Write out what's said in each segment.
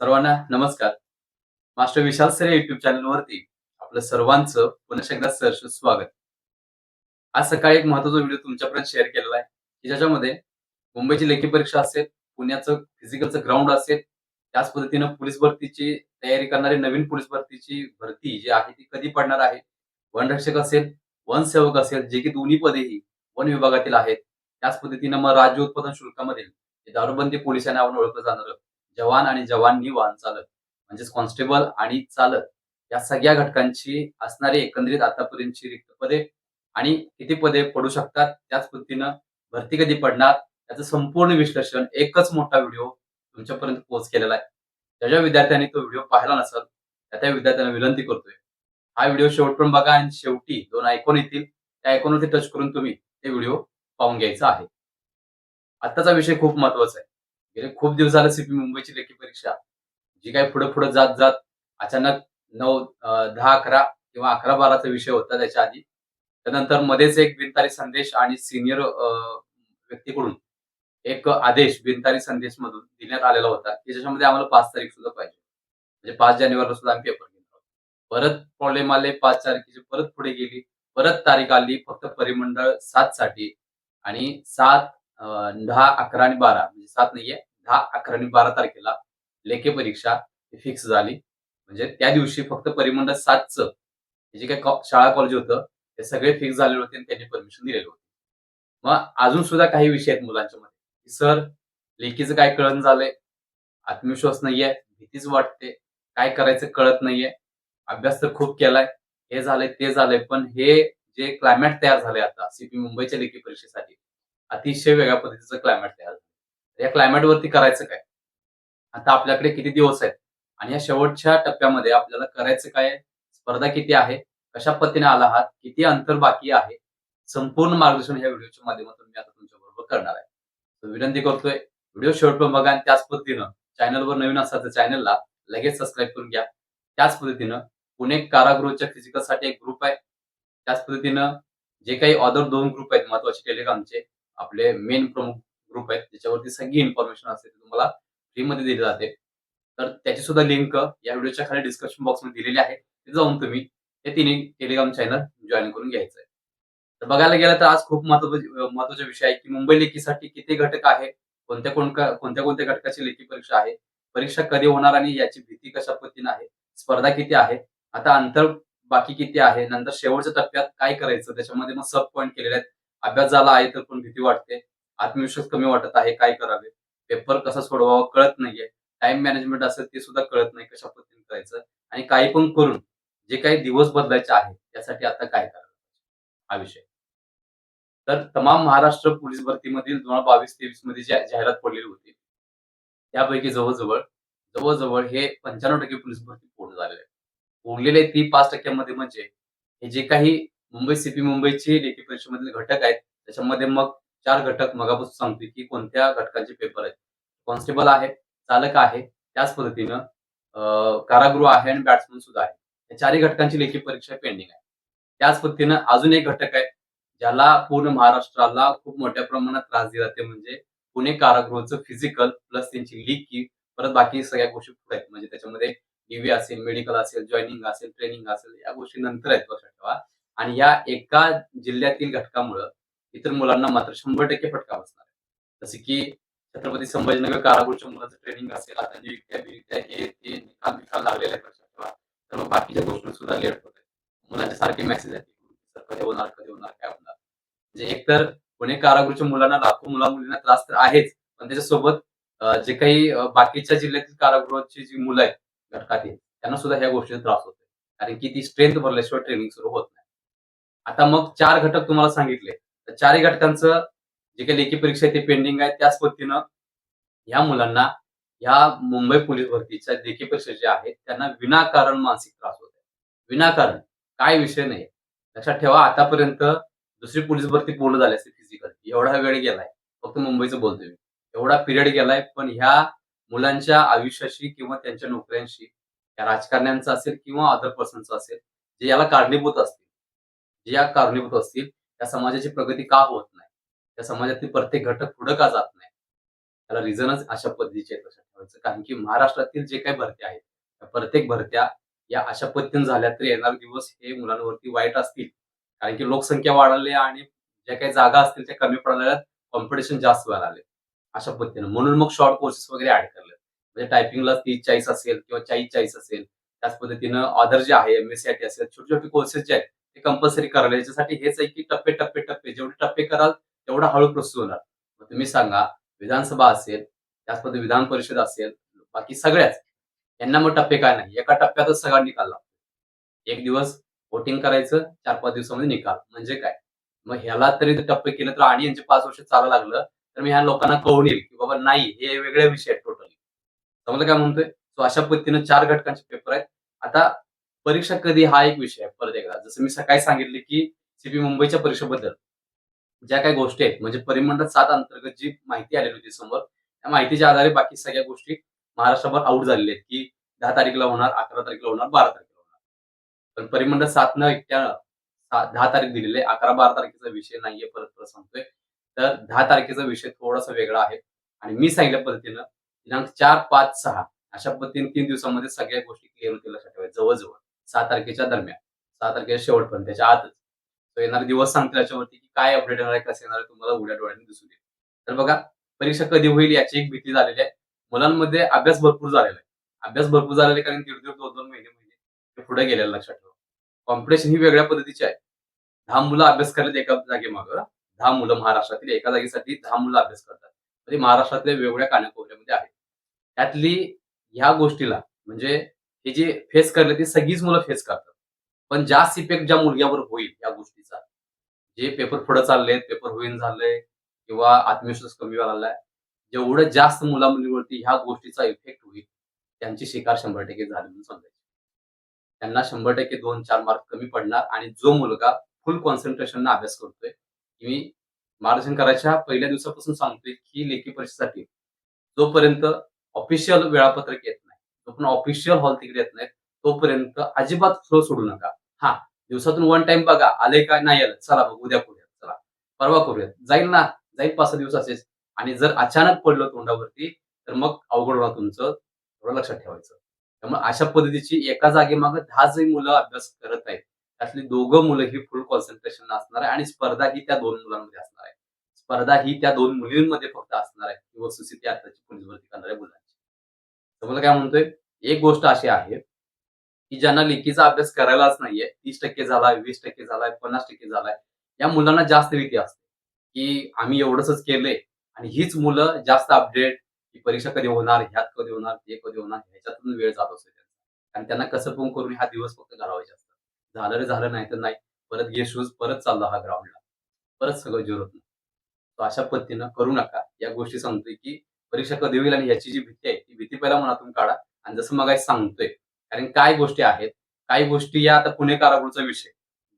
सर्वांना नमस्कार. मास्टर विशाल sir YouTube चॅनलवरती आपलं सर्वांचं पुन्हा एकदा सहर्ष स्वागत. आज सकाळी एक महत्त्वाचा व्हिडिओ तुमच्यापर्यंत शेअर केलेला आहे की ज्याच्यामध्ये मुंबईची लेखी परीक्षा असेल पुण्याचं फिजिकलचं ग्राउंड असेल त्याच पद्धतीनं पोलीस भरतीची तयारी करणारी नवीन पोलीस भरतीची भरती जी आहे ती कधी पडणार आहे? वनरक्षक असेल वनसेवक असेल जे की दोन्ही पदेही वन विभागातील आहेत त्याच पद्धतीनं मग राज्य उत्पादन शुल्कामधील दारूबंदी पोलिसांना आपण ओळखलं जाणार. जवान आणि जवानी वाहन चालक म्हणजेच कॉन्स्टेबल आणि चालक या सगळ्या घटकांची असणारी एकंदरीत आतापर्यंतची रिक्त पदे आणि किती पदे पडू शकतात त्याच पद्धतीनं भरती कधी पडणार याचं संपूर्ण विश्लेषण एकच मोठा व्हिडिओ तुमच्यापर्यंत पोहोच केलेला आहे. ज्या ज्या विद्यार्थ्यांनी तो व्हिडिओ पाहिला नसेल त्या त्या विद्यार्थ्यांना विनंती करतोय. हा व्हिडिओ शेवटपर्यंत बघा आणि शेवटी दोन आयकॉन येतील त्या आयकॉनवरती टच करून तुम्ही ते व्हिडिओ पाहून घ्यायचा आहे. आत्ताचा विषय खूप महत्त्वाचा आहे. गेले खूप दिवस झाले सीपी मुंबईची लेखी परीक्षा. जी काही पुढे पुढे जात जात अचानक नऊ दहा अकरा किंवा अकरा बाराचा विषय होता त्याच्या आधी. त्यानंतर मध्येच एक बिनतारी संदेश आणि सिनियर व्यक्तीकडून एक आदेश बिनतारी संदेश मधून देण्यात आलेला होता की ज्याच्यामध्ये आम्हाला पाच तारीख सुद्धा पाहिजे. म्हणजे पाच जानेवारीला सुद्धा आम्ही पेपर घेतला परत प्रॉब्लेम आले पाच तारखेची परत पुढे गेली परत तारीख आली फक्त परिमंडळ सात साठी आणि सात दहा अकरा आणि बारा म्हणजे सात नाहीये दहा अकरा आणि बारा तारखेला लेखी परीक्षा फिक्स झाली. म्हणजे त्या दिवशी फक्त परिमंडळ सातचं जे काही कॉ- शाळा कॉलेज होतं ते सगळे फिक्स झालेले होते आणि त्यांनी परमिशन दिलेलं होतं. मग अजून सुद्धा काही विषय आहेत मुलांच्या मध्ये सर लेखीचं काय कळण झालंय? आत्मविश्वास नाहीये भीतीच वाटते. काय करायचं कळत नाहीये. अभ्यास तर खूप केलाय. हे झालंय ते झालंय. पण हे जे क्लायमॅट तयार झालंय आता सीपी मुंबईच्या लेखी परीक्षेसाठी अतिशय वेगळ्या पद्धतीचं क्लायमॅट तयार झालं या क्लायमेटवरती करायचं काय? आता आपल्याकडे किती दिवस आहेत? आणि या शेवटच्या टप्प्यामध्ये आपल्याला करायचं काय? स्पर्धा किती आहे? कशा पद्धतीने आला आहात किती अंतर बाकी आहे? संपूर्ण मार्गदर्शन या व्हिडिओच्या माध्यमातून मी आता तुमच्या बरोबर करणार आहे. तर विनंती करतोय व्हिडिओ शेवटपर्यंत बघा आणि त्याच पद्धतीनं चॅनलवर नवीन असाल तर चॅनलला लगेच सबस्क्राईब करून घ्या. त्याच पद्धतीनं पुणे कारागृहच्या फिजिकलसाठी एक ग्रुप आहे. त्याच पद्धतीनं जे काही अदर दोन ग्रुप आहेत महत्त्वाचे टेलिग्रामचे आपले मेन प्रमुख ग्रुप आहे त्याच्यावरती सगळी इन्फॉर्मेशन असते ती तुम्हाला फ्रीमध्ये दिली जाते. तर त्याची सुद्धा लिंक या व्हिडिओच्या खाली डिस्क्रिप्शन बॉक्समध्ये दिलेली आहे. ते जाऊन तुम्ही हे तिन्ही टेलिग्राम चॅनल जॉईन करून घ्यायचं आहे तर बघायला गेलं तर आज खूप महत्त्वाचा महत्त्वाचा विषय आहे की मुंबई लेखीसाठी किती घटक आहे कोणत्या कोणत्या कोणत्या कोणत्या घटकाची लेखी परीक्षा आहे परीक्षा कधी होणार आणि याची भीती कशा पद्धतीने आहे स्पर्धा किती आहे आता अंतर बाकी किती आहे नंतर शेवटच्या टप्प्यात काय करायचं त्याच्यामध्ये मग सब पॉईंट केलेले आहेत. अभ्यास झाला आहे तर पण भीती वाटते. आत्मविश्वास कमी वाटत आहे काय करावे? पेपर कसा सोडवावा कळत नाहीये. टाइम मॅनेजमेंट असेल ते सुद्धा कळत नाही कशा पद्धतीने करायचं आणि काही पण करून जे काही दिवस बदलायचे आहे त्यासाठी आता काय करावं हा विषय. तर तमाम महाराष्ट्र पोलीस भरतीमधील दोन हजार बावीस तेवीसमध्ये जी जाहिरात पडलेली होती त्यापैकी जवळजवळ जवळजवळ हे पंच्याण्णव टक्के पोलीस भरती पूर्ण झालेले आहे उरलेले ती पाच टक्क्यामध्ये म्हणजे हे जे काही मुंबई सीपी मुंबईचे लेखी परीक्षेमधील घटक आहेत त्याच्यामध्ये मग चार घटक मगापासून सांगतोय की कोणत्या घटकांचे पेपर आहेत? कॉन्स्टेबल आहे चालक आहे त्याच पद्धतीनं अं, कारागृह आहे आणि बॅट्समन सुद्धा आहे. या चारही घटकांची लेखी परीक्षा पेंडिंग आहे. त्याच पद्धतीनं अजून एक घटक आहे ज्याला पूर्ण महाराष्ट्राला खूप मोठ्या प्रमाणात त्रास दिला ते म्हणजे पुणे कारागृहाचं फिजिकल प्लस त्यांची लेखी परत बाकी सगळ्या गोष्टी पुढे आहेत. म्हणजे त्याच्यामध्ये डीव्ही असेल मेडिकल असेल जॉईनिंग असेल ट्रेनिंग असेल या गोष्टी नंतर आहेत लक्षात ठेवा. आणि या एका जिल्ह्यातील घटकामुळं इतर मुलांना मात्र शंभर टक्के फटका बसणार आहे. जसे की छत्रपती संभाजीनगर कारागृहच्या मुलाचं ट्रेनिंग असेल आता नियुक्त्या बियुक्त्या हे ते निकाल निकाल तर मग बाकीच्या गोष्टी सुद्धा लेट होत आहेत. मुलांच्या सारखे मेसेज आहेत सर कधी होणार कधी होणार काय होणार? म्हणजे एकतर पुणे कारागृहच्या मुलांना लाखो मुला मुलींना त्रास तर आहेच पण त्याच्यासोबत जे काही बाकीच्या जिल्ह्यातील कारागृहाची जी मुलं आहेत घटकातील त्यांना सुद्धा ह्या गोष्टीचा त्रास होतो कारण की ती स्ट्रेंथ भरल्याशिवाय ट्रेनिंग सुरू होत नाही. आता मग चार घटक तुम्हाला सांगितले. चारही घटकांचं जे काही लेखी परीक्षा आहे ते पेंडिंग आहे. त्याच पद्धतीनं या मुलांना या मुंबई पोलीस भरतीच्या लेखी परीक्षा जे आहेत त्यांना विनाकारण मानसिक त्रास होत आहे. विनाकारण. काय विषय नाही. लक्षात ठेवा आतापर्यंत दुसरी पोलीस भरती पूर्ण झाली असते फिजिकल एवढा वेळ गेलाय. फक्त मुंबईचं बोलतोय मी. एवढा पिरियड गेलाय पण ह्या मुलांच्या आयुष्याशी किंवा त्यांच्या नोकऱ्यांशी या राजकारण्यांचं असेल किंवा अदर पर्सनचं असेल जे याला कारणीभूत असतील जे या कारणीभूत असतील त्या समाजाची प्रगती का होत नाही? त्या समाजातील प्रत्येक घटक पुढे का जात नाही? त्याला रिझनच अशा पद्धतीचे लक्षात ठेवायचं. कारण की महाराष्ट्रातील जे काही भरत्या आहेत त्या प्रत्येक भरत्या या अशा पद्धतीने झाल्या तर येणार दिवस हे मुलांवरती वाईट असतील. कारण की लोकसंख्या वाढली आणि ज्या काही जागा असतील त्या कमी पडायला कॉम्पिटिशन जास्त व्हायला आले अशा पद्धतीनं. म्हणून मग शॉर्ट कोर्सेस वगैरे ऍड करले. म्हणजे टायपिंगला तीस चाळीस असेल किंवा चाळीस चाळीस असेल त्याच पद्धतीनं अदर जे आहे M S C I T असेल छोटे छोटे कोर्सेस जे आहेत ते कंपल्सरी करायला. याच्यासाठी हेच आहे की टप्पे टप्पे टप्पे. जेवढे टप्पे कराल तेवढा हळू प्रोसेस होणार. मग तुम्ही सांगा विधानसभा असेल त्याच विधान परिषद असेल बाकी सगळ्याच यांना मग टप्पे काय नाही. एका टप्प्यातच सगळा निकाल लागतो. एक दिवस वोटिंग करायचं चार पाच दिवसामध्ये निकाल. म्हणजे काय? मग ह्याला तरी टप्पे केले तर आणि यांचे पाच वर्ष चालू लागलं तर मी ह्या लोकांना कळून येईल की बाबा नाही हे वेगळे विषय आहेत टोटली समजलं काय म्हणतोय? सो अशा पद्धतीनं चार घटकांचे पेपर आहेत. आता परीक्षा कधी हा एक विषय आहे. परत एकदा. जसं मी सकाळी सांगितले की सीपी मुंबईच्या परीक्षेबद्दल. ज्या काही गोष्टी आहेत म्हणजे परिमंडळ सात अंतर्गत जी माहिती आलेली होती समोर त्या माहितीच्या आधारे बाकी सगळ्या गोष्टी महाराष्ट्रभर आऊट झालेल्या आहेत की दहा तारीखला होणार अकरा तारखेला होणार बारा तारखेला होणार. पण परिमंडळ सात न एकट्या दहा तारीख दिलेले अकरा बारा तारखेचा विषय नाहीये परत परत सांगतोय. तर दहा तारखेचा विषय थोडासा वेगळा आहे. आणि मी सांगितल्या पद्धतीनं दिनांक चार पाच सहा अशा पद्धतीने तीन दिवसामध्ये सगळ्या गोष्टी क्लिअर होतील लक्षात ठेवायचं जवळजवळ. सहा तारखेच्या दरम्यान. सहा तारखेच्या शेवटपर्यंत त्याच्या आतच. तो येणारे दिवस सांगतील याच्यावरती की काय अपडेट येणार आहे कसं येणार आहे तुम्हाला उघड्या डोळ्यांनी दिसून येईल तर बघा परीक्षा कधी होईल याची एक भीती झालेली आहे. मुलांमध्ये अभ्यास भरपूर झालेला आहे. अभ्यास भरपूर झालेला आहे कारण दीड दीड दोन दोन महिने महिने पुढे गेलेलं लक्षात ठेवा. कॉम्पिटिशन ही वेगळ्या पद्धतीची आहे. दहा मुलं अभ्यास करत एका जागेमागं दहा मुलं महाराष्ट्रातील एका जागेसाठी दहा मुलं अभ्यास करतात. म्हणजे महाराष्ट्रातल्या वेगवेगळ्या कानाकोपऱ्यामध्ये आहेत. त्यातली ह्या गोष्टीला म्हणजे हे जे फेस करले ते सगळीच मुलं फेस करतात. पण जास्त इफेक्ट ज्या मुलग्यावर होईल या गोष्टीचा जे पेपर पुढे चाललेत पेपर होईन झालंय किंवा आत्मविश्वास कमी व्हायला जेवढं जास्त मुला मुलीवरती ह्या गोष्टीचा इफेक्ट होईल त्यांची शिकार शंभर टक्के झाली म्हणून समजायची. त्यांना शंभर टक्के दोन चार मार्क कमी पडणार आणि जो मुलगा फुल कॉन्सन्ट्रेशन अभ्यास करतोय मी मार्गदर्शन करायच्या पहिल्या दिवसापासून सांगतोय की लेखी परीक्षेसाठी जोपर्यंत ऑफिशियल वेळापत्रक येत नाही जोपर्यंत ऑफिशियल हॉल तिकडे येत नाही. तोपर्यंत अजिबात फ्लो सोडू नका. हा दिवसातून वन टाइम बघा आले का नाही आलं चला बघ उद्या करूया चला. परवा करूयात. जाईल ना जाईल पाच सहा दिवस असेच. आणि जर अचानक पडलं तोंडावरती तर मग अवघड होणार तुमचं थोडं लक्षात ठेवायचं. त्यामुळे अशा पद्धतीची एका जागेमागं दहा जरी मुलं अभ्यास करत आहेत त्यातली दोघं मुलं ही फुल कॉन्सन्ट्रेशन असणार आहे आणि स्पर्धा ही त्या दोन मुलांमध्ये असणार आहे. स्पर्धा ही त्या दोन मुलींमध्ये फक्त असणार आहे. ही वस्तुस्थिती आताची पोलीस भरती करणाऱ्या मुलांची. तुम्हाला काय म्हणतोय एक गोष्ट अशी आहे की ज्यांना लेखीचा अभ्यास करायलाच नाहीये तीस टक्के झालाय वीस टक्के झालाय पन्नास टक्के झालाय या मुलांना जास्त भीती असते की आम्ही एवढंच केलंय आणि हीच मुलं जास्त अपडेट की परीक्षा कधी होणार ह्यात कधी होणार ते कधी होणार ह्याच्यातून वेळ जात असतो त्यांचा. आणि त्यांना कसं पण करून हा दिवस फक्त घालवायचे असतात झालं रे झालं नाही तर नाही. परत घे शूज परत चालला हा ग्राउंडला परत सगळं जोर नाही तो अशा पद्धतीनं करू नका. या गोष्टी सांगतोय की परीक्षा कधी होईल आणि याची जी भीती आहे ती भीती पहिला मनातून काढा आणि जसं मग सांगतोय कारण काय गोष्टी आहेत काही गोष्टी या आता पुणे कारागृहचा विषय.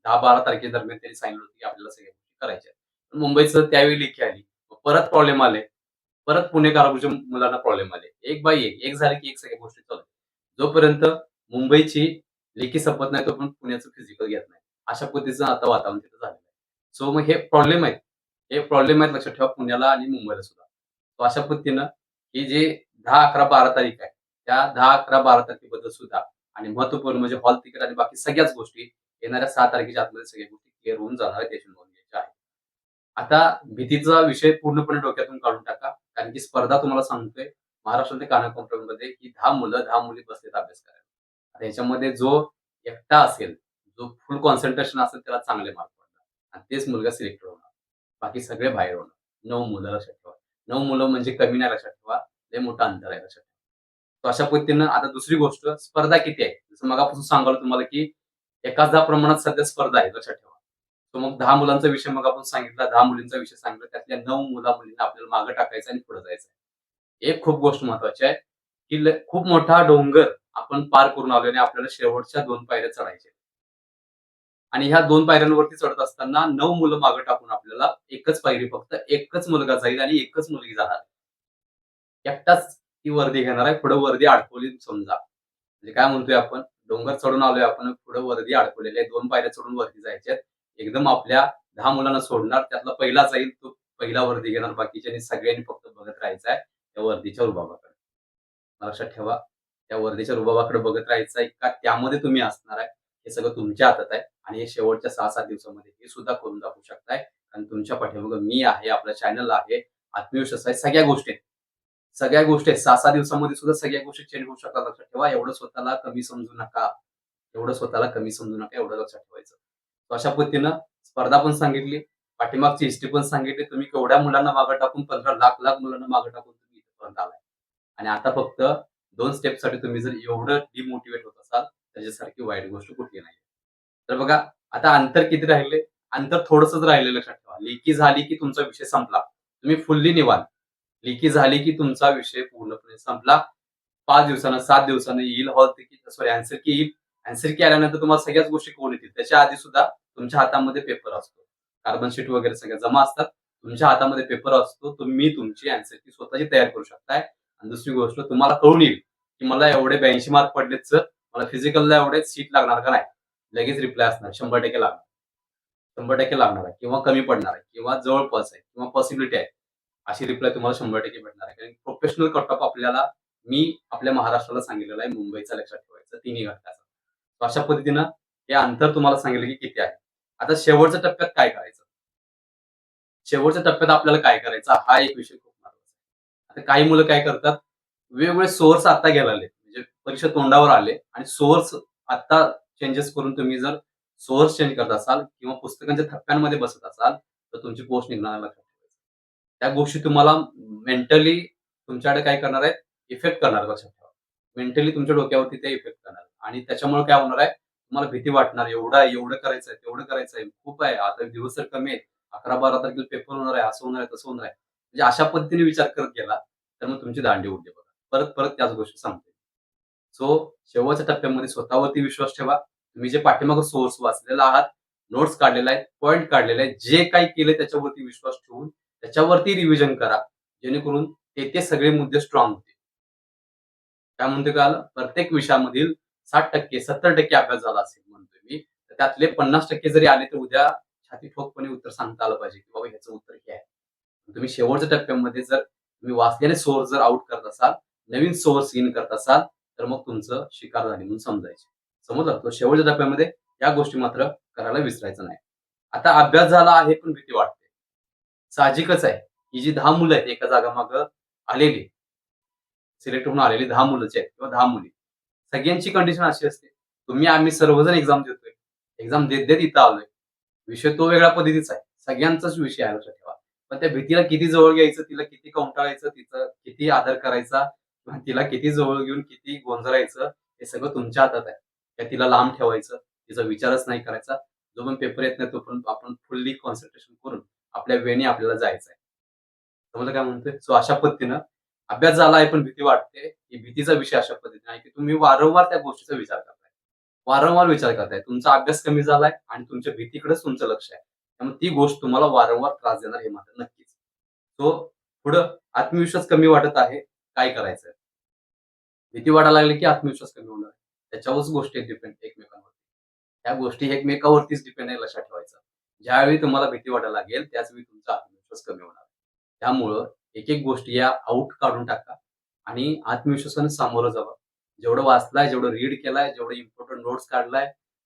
दहा बारा तारखेदरम्यान त्यांनी सांगितलं होतं की आपल्याला सगळ्या गोष्टी करायच्या पण मुंबईचं त्यावेळी लेखी आली. परत प्रॉब्लेम आले. परत पुणे कारागृहच्या मुलांना प्रॉब्लेम आले. एक बाई एक एक झाले की एक सगळ्या गोष्टी चालू जोपर्यंत मुंबईची लेखी संपत नाही तोपर्यंत पुण्याचं फिजिकल घेत नाही. अशा पद्धतीचं आता वातावरण तिथं झालेलं आहे. सो मग हे प्रॉब्लेम आहेत. हे प्रॉब्लेम आहेत लक्षात ठेवा पुण्याला आणि मुंबईला सुद्धा. तो अशा पद्धतीनं ही जे दहा अकरा बारा तारीख आहे त्या दहा अकरा बारा तारखेबद्दल सुद्धा आणि महत्त्वपूर्ण म्हणजे हॉल तिकीट आणि बाकी सगळ्याच गोष्टी येणाऱ्या सहा तारखेच्या आतमध्ये सगळ्या गोष्टी क्लिअर होऊन जाणार आहेत त्याची नोंद घ्यायची आहे आता भीतीचा विषय पूर्णपणे डोक्यातून काढून टाका कारण की स्पर्धा तुम्हाला सांगतोय महाराष्ट्रातील कानाकोपऱ्यामध्ये ही दहा मुलं दहा मुली बसलेत अभ्यास करायला. आता याच्यामध्ये जो एकटा असेल जो फुल कॉन्सन्ट्रेशन असेल त्याला चांगले मार्क पडणार. आणि तेच मुलगा सिलेक्ट होणार. बाकी सगळे बाहेर होणार. नऊ मुलं लक्षात ठेवा नऊ मुलं म्हणजे कमी नाही लक्षात ठेवा लय मोठा अंतर आहे लक्षात ठेवा. अशा पद्धतीनं आता दुसरी गोष्ट स्पर्धा किती आहे? जसं मगापासून सांगाल तुम्हाला की एकाच दहा प्रमाणात सध्या स्पर्धा आहे लक्षात ठेवा. तो मग दहा मुलांचा विषय मग आपण सांगितला दहा मुलींचा विषय सांगितला त्यातल्या नऊ मुला मुलींना आपल्याला मागं टाकायचं आणि पुढे जायचं एक खूप गोष्ट महत्वाची आहे की खूप मोठा डोंगर आपण पार करून आलो आणि आपल्याला शेवटच्या दोन पायऱ्या चढायच्या आणि ह्या दोन पायऱ्यांवरती चढत असताना नऊ मुलं मागं टाकून आपल्याला एकच पायरी फक्त एकच मुलगा जाईल आणि एकच मुलगी जाणार. एकटाच ती वर्दी घेणार आहे पुढे वर्दी अडकवली समजा. म्हणजे काय म्हणतोय आपण? डोंगर चढून आलोय आपण पुढे वर्दी अडकवलेली आहे. दोन पायऱ्या चढून वरती जायच्यात एकदम आपल्या दहा मुलांना सोडणार त्यातला पहिला जाईल तो पहिला वर्दी घेणार. बाकीच्यांनी सगळ्यांनी फक्त बघत राहायचं आहे त्या वर्दीच्या रुबाबाकडे. लक्षात ठेवा त्या वर्दीच्या रुबाबाकडे बघत राहायचं आहे का? त्यामध्ये तुम्ही असणार आहे. हे सगळं तुमच्या हातात आहे. आणि हे शेवटच्या सहा सात दिवसामध्ये हे सुद्धा करून दाखवू शकताय. कारण तुमच्या पाठीमागं मी आहे आपलं चॅनल आहे आत्मविश्वास आहे सगळ्या गोष्टी आहेत. सगळ्या गोष्टी आहेत. सहा सहा दिवसामध्ये सुद्धा सगळ्या गोष्टी चेंज होऊ शकतात लक्षात ठेवा. एवढं स्वतःला कमी समजू नका. एवढं स्वतःला कमी समजू नका एवढं लक्षात ठेवायचं. अशा पद्धतीनं स्पर्धा पण सांगितली पाठीमागची हिस्ट्री पण सांगितली. तुम्ही केवढ्या मुलांना मागं टाकून पंधरा लाख लाख मुलांना मागं टाकून तुम्ही इथपर्यंत आलाय. आणि आता फक्त दोन स्टेपसाठी तुम्ही जर एवढं डिमोटिवेट होत असाल त्याच्यासारखी वाईट गोष्ट कुठली नाही तर बघा आता अंतर किती राहिले? अंतर थोडंसंच राहिले लक्षात ठेवा. लेखी झाली की तुमचा विषय संपला. तुम्ही फुल्ली निवाल लेखी झाली की तुमचा विषय पूर्णपणे संपला. पाच दिवसानं सात दिवसानं येईल हॉल की सॉरी आन्सर की येईल. आन्सर की आल्यानंतर तुम्हाला सगळ्याच गोष्टी कोण येतील? त्याच्या आधी सुद्धा तुमच्या हातामध्ये पेपर असतो. कार्बन शीट वगैरे सगळ्या जमा असतात. तुमच्या हातामध्ये पेपर असतो. तुम्ही तुमची आन्सर की स्वतःची तयार करू शकताय. आणि दुसरी गोष्ट तुम्हाला कळून येईल की मला एवढे ब्याऐंशी मार्क पडलेत सर मला फिजिकलला एवढे सीट लागणार का नाही? लगेच रिप्लाय असणार. शंभर टक्के लागणार. शंभर टक्के लागणार आहे किंवा कमी पडणार आहे किंवा जवळपास आहे किंवा पॉसिबिलिटी आहे. अशी रिप्लाय तुम्हाला शंभर टक्के भेटणार आहे. कारण प्रोफेशनल कट ऑफ आपल्याला मी आपल्या महाराष्ट्राला सांगितलेलं आहे मुंबईचा लक्षात ठेवायचं तिन्ही घटकाचा. अशा पद्धतीनं हे अंतर तुम्हाला सांगितलं की किती आहे. आता शेवटच्या टप्प्यात काय करायचं? शेवटच्या टप्प्यात आपल्याला काय करायचं? हा एक विषय खूप महत्त्वाचा आहे. आता काही मुलं काय करतात? वेगवेगळे सोर्स आता गेलेले म्हणजे परीक्षा तोंडावर आले आणि सोर्स आता चेंजेस करून तुम्ही जर सोर्स चेंज करत असाल किंवा पुस्तकांच्या थप्प्यांमध्ये बसत असाल तर तुमची पोस्ट निघणार लक्षात त्या गोष्टी तुम्हाला मेंटली तुमच्याकडे काय करणार आहेत? इफेक्ट करणार लक्षात ठेवा. मेंटली तुमच्या डोक्यावरती ते इफेक्ट करणार. आणि त्याच्यामुळे काय होणार आहे? तुम्हाला भीती वाटणार. एवढं आहे एवढं करायचं आहे तेवढं करायचं आहे. खूप आहे. आता दिवस तर कमी आहेत. अकरा बारा तारखेला पेपर होणार आहे असं होणार आहे तसं होणार आहे. म्हणजे अशा पद्धतीने विचार करत गेला तर मग तुमची दांडी उडली बघा. परत परत त्याच गोष्टी सांगते सो शेवटच्या टप्प्यामध्ये स्वतःवरती विश्वास ठेवा. तुम्ही जे पाठीमागं सोर्स वाचलेला आहात नोट्स काढलेला आहे पॉईंट काढलेले आहे जे काही केले त्याच्यावरती विश्वास ठेवून त्याच्यावरती रिव्हिजन करा जेणेकरून ते ते सगळे मुद्दे स्ट्रॉंग होते काय म्हणतो काल प्रत्येक विषयामधील साठ टक्के सत्तर टक्के अभ्यास झाला असेल म्हणतोय मी तर त्यातले पन्नास टक्के जरी आले तर उद्या छाती ठोकपणे उत्तर सांगता आलं पाहिजे की बाबा ह्याचं उत्तर हे आहे. तुम्ही शेवटच्या टप्प्यामध्ये जर तुम्ही वाचलेले सोर्स जर आउट करत असाल नवीन सोर्स इन करत असाल तर मग तुमचं शिकार झाली म्हणून समजायचे. समजलं तो शेवटच्या टप्प्यामध्ये या गोष्टी मात्र करायला विसरायचं नाही. आता अभ्यास झाला आहे पण भीती वाटते. साहजिकच आहे. ही जी दहा मुलं आहेत एका जागा माग आलेली. सिलेक्ट होऊन आलेली दहा मुलंच आहेत किंवा दहा मुली. सगळ्यांची कंडिशन अशी असते. तुम्ही आम्ही सर्वजण एक्झाम देतोय. एक्झाम देत देत इथं आलोय. विषय तो वेगळ्या पद्धतीचा आहे. सगळ्यांचाच विषय आहे लक्षात ठेवा. पण त्या भीतीला किती जवळ घ्यायचं तिला किती कंटाळायचं तिचं किती आदर करायचा तिला किती जवळ घेऊन किती गोंधळायचं हे सगळं तुमच्या हातात आहे. त्या तिला लांब ठेवायचं तिचा विचारच नाही करायचा. जो पण पेपर येत नाही तो पण आपण फुल्ली कॉन्सन्ट्रेशन करून आपल्या वेळेने आपल्याला जायचं आहे समजलं काय म्हणतोय? सो अशा पद्धतीनं अभ्यास झाला आहे पण भीती वाटते. ही भीतीचा विषय अशा पद्धतीने आहे की तुम्ही वारंवार त्या गोष्टीचा विचार करताय. वारंवार विचार करताय. तुमचा अभ्यास कमी झालाय आणि तुमच्या भीतीकडेच तुमचं लक्ष आहे. त्यामुळे ती गोष्ट तुम्हाला वारंवार त्रास देणार हे मात्र नक्कीच. सो पुढं आत्मविश्वास कमी वाटत आहे. काय करायचं भीती वाटायला लागली की आत्मविश्वास कमी होणार त्याच्यावरच गोष्टी डिपेंड एकमेकांवरती. त्या गोष्टी एकमेकावरतीच डिपेंड आहे लक्षात ठेवायचं. ज्यावेळी तुम्हाला भीती वाटायला लागेल त्याचवेळी तुमचा आत्मविश्वास कमी होणार. त्यामुळं एक एक गोष्टी या आउट काढून टाका आणि आत्मविश्वासाने सामोरं जावं. जेवढं वाचलाय जेवढं रीड केलाय जेवढं इम्पॉर्टंट नोट्स काढलाय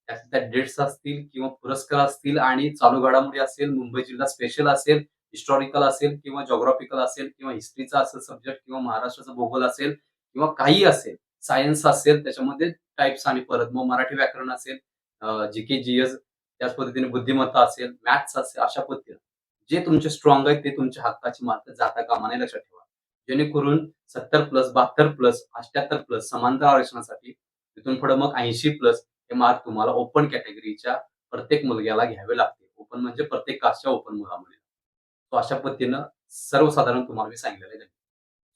त्यातल्या त्या डेट्स असतील किंवा पुरस्कार असतील आणि चालू घडामोडी असेल मुंबई जिल्हा स्पेशल असेल हिस्टॉरिकल असेल किंवा जॉग्राफिकल असेल किंवा हिस्ट्रीचा असेल सब्जेक्ट किंवा महाराष्ट्राचा भूगोल असेल किंवा काही असेल सायन्स असेल त्याच्यामध्ये टाइप्स आणि परत मग मराठी व्याकरण असेल जी के जी एस त्याच पद्धतीने बुद्धिमत्ता असेल मॅथ्स असेल अशा पद्धतीने. जे तुमचे स्ट्रॉंग आहेत ते तुमच्या हक्काची मात्र जाता कामा नये लक्षात ठेवा. जेणेकरून सत्तर प्लस बहात्तर प्लस अठ्याहत्तर प्लस समांतर आरक्षणासाठी तिथून पुढे मग ऐंशी प्लस हे मार्क तुम्हाला ओपन कॅटेगरीच्या प्रत्येक मुलग्याला घ्यावे लागते ओपन म्हणजे प्रत्येक कास्टच्या ओपन मुलामुळे सो अशा पद्धतीनं सर्वसाधारण तुम्हाला मी सांगितलेलं आहे.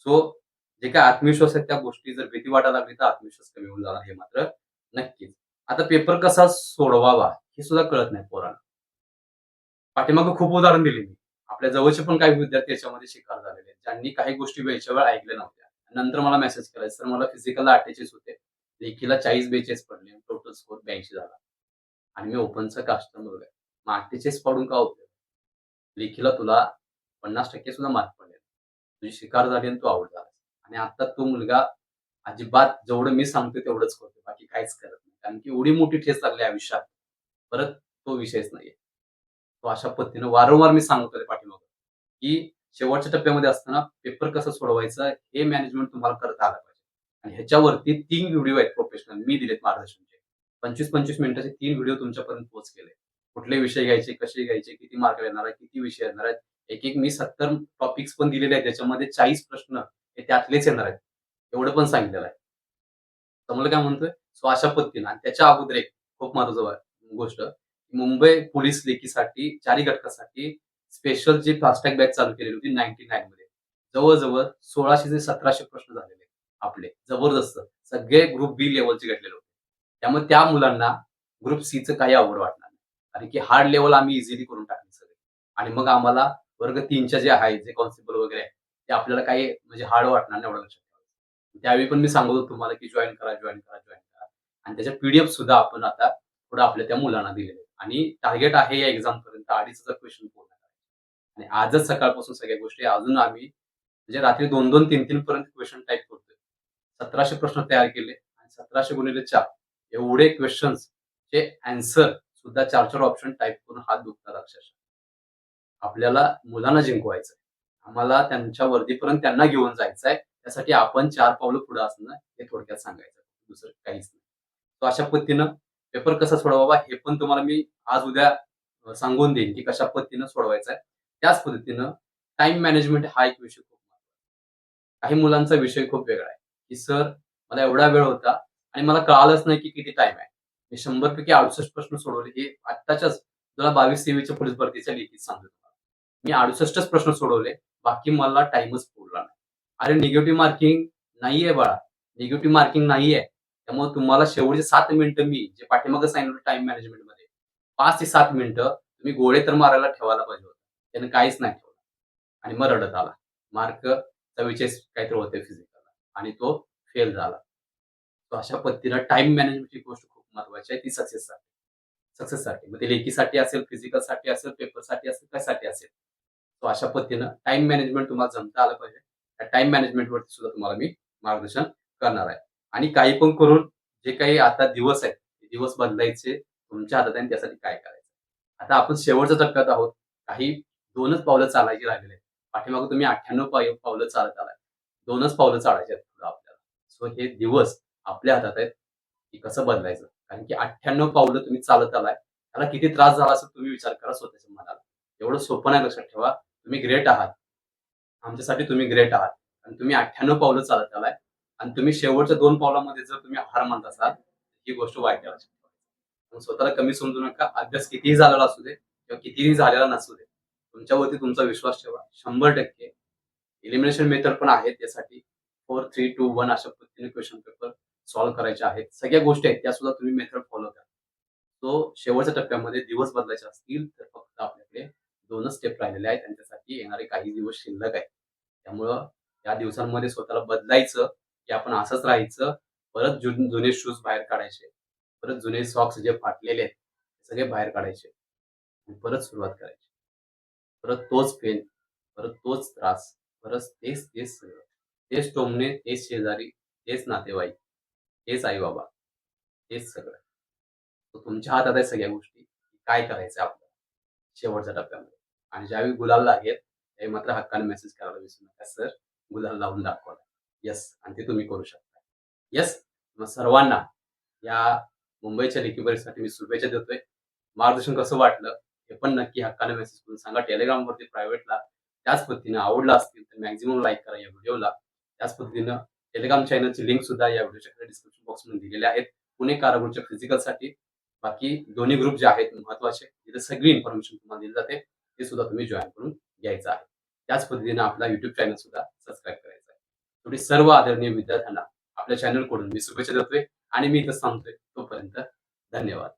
सो जे काय आत्मविश्वास आहे त्या गोष्टी जर भीती वाटायला लागली तर आत्मविश्वास कमी होऊन जाणार हे मात्र नक्कीच. आता पेपर कसा सोडवावा हे सुद्धा कळत नाही पोरांना. पाठीमागं खूप उदाहरण दिली मी. आपल्या जवळचे पण काही विद्यार्थी याच्यामध्ये शिकार झालेले आहेत ज्यांनी काही गोष्टी वेळच्या वेळ ऐकल्या नव्हत्या. नंतर मला मेसेज केला सर मला फिजिकलला अठ्ठेचाळीस होते. लेखीला चाळीस बेचाळीस पडले. टोटल स्कोर ब्याऐंशी झाला. आणि मी ओपनचा कास्टमर मुलगा आहे मग अठ्ठेचाळीस पडून का होते? लेखीला तुला पन्नास टक्के सुद्धा मार्क पडले. तुझी शिकार झाली आणि तू आउट झाला. आणि आता तो मुलगा अजिबात जेवढं मी सांगतो तेवढंच करतो बाकी काहीच करत नाही. कारण की एवढी मोठी ठेस लागली आयुष्यात परत तो विषयच नाहीये. तो अशा पद्धतीनं वारंवार मी सांगतोय पाठीमागं की शेवटच्या टप्प्यामध्ये असताना पेपर कसं सोडवायचं हे मॅनेजमेंट तुम्हाला करता आलं पाहिजे. आणि ह्याच्यावरती तीन व्हिडिओ आहेत प्रोफेशनल मी दिलेत मार्गदर्शनचे. पंचवीस पंचवीस मिनिटाचे तीन व्हिडिओ तुमच्यापर्यंत पोहोच केले. कुठले विषय घ्यायचे कसे घ्यायचे किती मार्क येणार आहे किती विषय येणार आहेत एक एक मी सत्तर टॉपिक्स पण दिलेले आहेत त्याच्यामध्ये चाळीस प्रश्न हे त्यातलेच येणार आहेत. एवढं पण सांगितलेलं आहे. समजलं काय म्हणतोय? सो अशा पद्धतीनं आणि त्याच्या अगोदर एक खूप महत्वाचं गोष्ट मुंबई पोलीस लेखीसाठी चारी घटकासाठी स्पेशल जी फास्टॅग बॅच चालू केलेली होती नाईन्टी नाईन मध्ये. जवळजवळ सोळाशे ते सतराशे प्रश्न झालेले आपले जबरदस्त. सगळे ग्रुप बी लेवलचे घडलेले होते. त्यामुळे त्या मुलांना ग्रुप सीचं काही आवड वाटणार नाही. कारण की हार्ड लेवल आम्ही इझिली करून टाकले सगळे. आणि मग आम्हाला वर्ग तीनच्या जे आहे जे कॉन्स्टेबल वगैरे आहे ते आपल्याला काही म्हणजे हार्ड वाटणार नाही एवढं लक्षात ठेवायचं. त्यावेळी पण मी सांगत होतो तुम्हाला की जॉईन करा जॉईन करा जॉईन करा. आणि त्याच्या पीडीएफ सुद्धा आपण आता पुढे आपल्या त्या मुलांना दिलेले. आणि टार्गेट आहे या एक्झाम पर्यंत अडीच हजार क्वेश्चन पूर्ण करायचे. आणि आजच सकाळपासून सगळ्या गोष्टी अजून आम्ही म्हणजे रात्री दोन दोन तीन तीन पर्यंत क्वेश्चन टाईप करतोय. सतराशे प्रश्न तयार केले आणि सतराशे गुणिले चार. एवढे क्वेश्चन्स चे अँसर सुद्धा चार चार ऑप्शन टाईप करून हात दुखतात अक्षरशः. आपल्याला मुलांना जिंकवायचं आम्हाला त्यांच्या वर्दीपर्यंत त्यांना घेऊन जायचंय. त्यासाठी आपण चार पावलं पुढे असणं हे थोडक्यात सांगायचं. दुसरं काहीच नाही. तो अशा पद्धतीनं पेपर कसा सोडवावा हे पण तुम्हाला मी आज उद्या सांगून देईन की कशा पद्धतीनं सोडवायचा आहे त्याच पद्धतीनं टाइम मॅनेजमेंट हा एक विषय खूप महत्त्वाचा काही मुलांचा विषय खूप वेगळा आहे. की सर मला एवढा वेळ होता आणि मला कळालंच नाही की किती टाइम आहे. मी शंभर पैकी अडुसष्ट प्रश्न सोडवले हे आत्ताच्याच तुला बावीस तेवीसच्या पोलीस भरतीच्या लेखीत सांगतो. मी अडुसष्टच प्रश्न सोडवले. बाकी मला टाइमच पुरला नाही. अरे निगेटिव्ह मार्किंग नाहीये बाळा. निगेटिव्ह मार्किंग नाहीये. त्यामुळे तुम्हाला शेवटचे सात मिनिटं मी जे पाठीमागं सांगितलं टाइम मॅनेजमेंटमध्ये पाच ते सात मिनिटं तुम्ही गोळे तर मारायला ठेवायला पाहिजे होतं. त्याने काहीच नाही ठेवलं. आणि मग रडत आला. मार्क चव्वेचाळीस काहीतरी होते फिजिकलला आणि तो फेल झाला. तो अशा पद्धतीनं टाइम मॅनेजमेंट ही गोष्ट खूप महत्वाची आहे. ती सक्सेससाठी सक्सेससाठी मग ते लेखीसाठी असेल फिजिकलसाठी असेल पेपरसाठी असेल कशासाठी असेल? तो अशा पद्धतीनं टाइम मॅनेजमेंट तुम्हाला जमता आलं पाहिजे. त्या टाइम मॅनेजमेंटवरती सुद्धा तुम्हाला मी मार्गदर्शन करणार आहे. आणि काही पण करून जे काही आता दिवस आहेत ते दिवस बदलायचे तुमच्या हातात आहे आणि त्यासाठी काय करायचं? आता आपण शेवटच्या टप्प्यात आहोत. काही दोनच पावलं चालायची राहिलेले आहेत. पाठीमागं तुम्ही अठ्ठ्याण्णव पावलं चालत आलाय दोनच पावलं चालायचे आहेत आपल्याला. सो हे दिवस आपल्या हातात आहेत की कसं बदलायचं? कारण की अठ्ठ्याण्णव पावलं तुम्ही चालत आलाय. त्याला किती त्रास झाला असं तुम्ही विचार करा स्वतःच्या मनाला. एवढं सोपं नाही लक्षात ठेवा. तुम्ही ग्रेट आहात. आमच्यासाठी तुम्ही ग्रेट आहात. आणि तुम्ही अठ्ठ्याण्णव पावलं चालत आलाय. आणि तुम्ही शेवटच्या दोन पावलामध्ये जर तुम्ही हार मानत असाल ही गोष्ट वाईट आहे. स्वतःला कमी समजू नका. अभ्यास कितीही झालेला असू दे किंवा कितीही झालेला नसू दे तुमच्यावरती तुमचा विश्वास ठेवा. शंभर टक्के इलिमिनेशन मेथड पण आहे त्यासाठी फोर थ्री टू वन अशा पद्धतीने क्वेश्चन पेपर सॉल्व्ह करायचे आहेत. सगळ्या गोष्टी आहेत त्या सुद्धा तुम्ही मेथड फॉलो करा. तो शेवटच्या टप्प्यामध्ये दिवस बदलायचे असतील तर फक्त आपल्याकडे दोनच स्टेप राहिलेले आहेत आणि त्यासाठी येणारे काही दिवस शिल्लक आहेत. त्यामुळं या दिवसांमध्ये स्वतःला बदलायचं की आपण असंच राहायचं परत जु- जुने शूज बाहेर काढायचे परत जुने सॉक्स जे फाटलेले आहेत सगळे बाहेर काढायचे परत सुरुवात करायची. परत तोच पेन परत तोच त्रास परत तेच तेच सगळं. तेच टोमणे तेच शेजारी तेच नातेवाईक तेच आई बाबा तेच सगळं. तुमच्या हातात आहे सगळ्या गोष्टी. काय करायचं आपल्याला? शेवटच्या टप्प्यामध्ये. आणि ज्यावेळी गुलाल लागेल त्यावेळी मात्र हक्काने मेसेज करायला विसरू नका सर गुलाल लावून दाखवा. येस आणि ते तुम्ही करू शकता. येस मग सर्वांना या मुंबईच्या लेखी परीक्षेसाठी मी शुभेच्छा देतोय. मार्गदर्शन कसं वाटलं हे पण नक्की हक्काने मेसेज करून सांगा. टेलिग्रामवरती प्रायव्हेटला त्याच पद्धतीनं आवडला असतील तर मॅक्झिमम लाईक करा या व्हिडिओला त्याच पद्धतीनं टेलिग्राम चॅनलची लिंक सुद्धा या व्हिडिओच्या डिस्क्रिप्शन बॉक्समध्ये दिलेले आहेत. पुणे कारागृहच्या फिजिकलसाठी बाकी दोन्ही ग्रुप जे आहेत महत्त्वाचे तिथे सगळी इन्फॉर्मेशन तुम्हाला दिली जाते. ते सुद्धा तुम्ही जॉईन करून घ्यायचं आहे. त्याच पद्धतीने आपला युट्यूब चॅनल सुद्धा सबस्क्राईब करायचा आहे. थोडी सर्व आदरणीय विद्यार्थ्यांना आपल्या चॅनलकडून मी शुभेच्छा देतोय आणि मी इथं सांगतोय तोपर्यंत धन्यवाद.